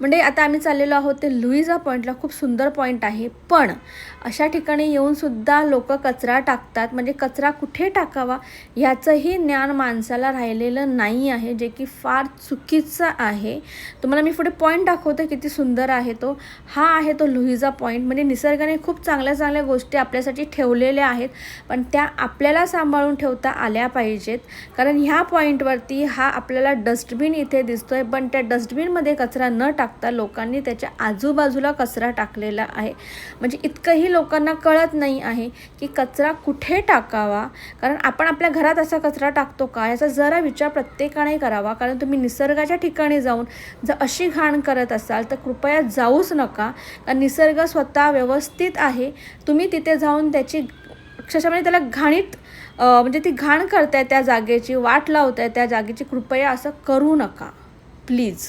म्हणजे आता आम्ही चाललेलो आहोत ते लुईजा पॉईंटला खूप सुंदर पॉईंट आहे. पण अशा ठिकाणी येऊनसुद्धा लोक कचरा टाकतात. म्हणजे कचरा कुठे टाकावा ह्याचंही ज्ञान माणसाला राहिलेलं नाही आहे जे की फार चुकीचं आहे. तुम्हाला मी पुढे पॉईंट दाखवते किती सुंदर आहे तो. हा आहे तो लुईजा पॉईंट म्हणजे निसर्गाने खूप चांगल्या चांगल्या गोष्टी आपल्यासाठी ठेवलेल्या आहेत पण त्या आपल्याला सांभाळून ठेवता आल्या पाहिजेत. कारण ह्या पॉईंटवरती हा आपल्याला डस्टबिन इथे दिसतोय पण त्या डस्टबिनमध्ये कचरा न टाक टाकता लोकांनी त्याच्या आजूबाजूला कचरा टाकलेला आहे. म्हणजे इतकंही लोकांना कळत नाही आहे की कचरा कुठे टाकावा? कारण आपण आपल्या घरात असा कचरा टाकतो का? याचा जरा विचार प्रत्येकाने करावा. कारण तुम्ही निसर्गाच्या ठिकाणी जाऊन जर अशी घाण करत असाल तर कृपया जाऊच नका. कारण निसर्ग स्वतः व्यवस्थित आहे. तुम्ही तिथे जाऊन त्याची अक्षरशः म्हणजे त्याला घाणीत म्हणजे ती घाण करताय त्या जागेची वाट लावताय त्या जागेची कृपया असं करू नका. प्लीज.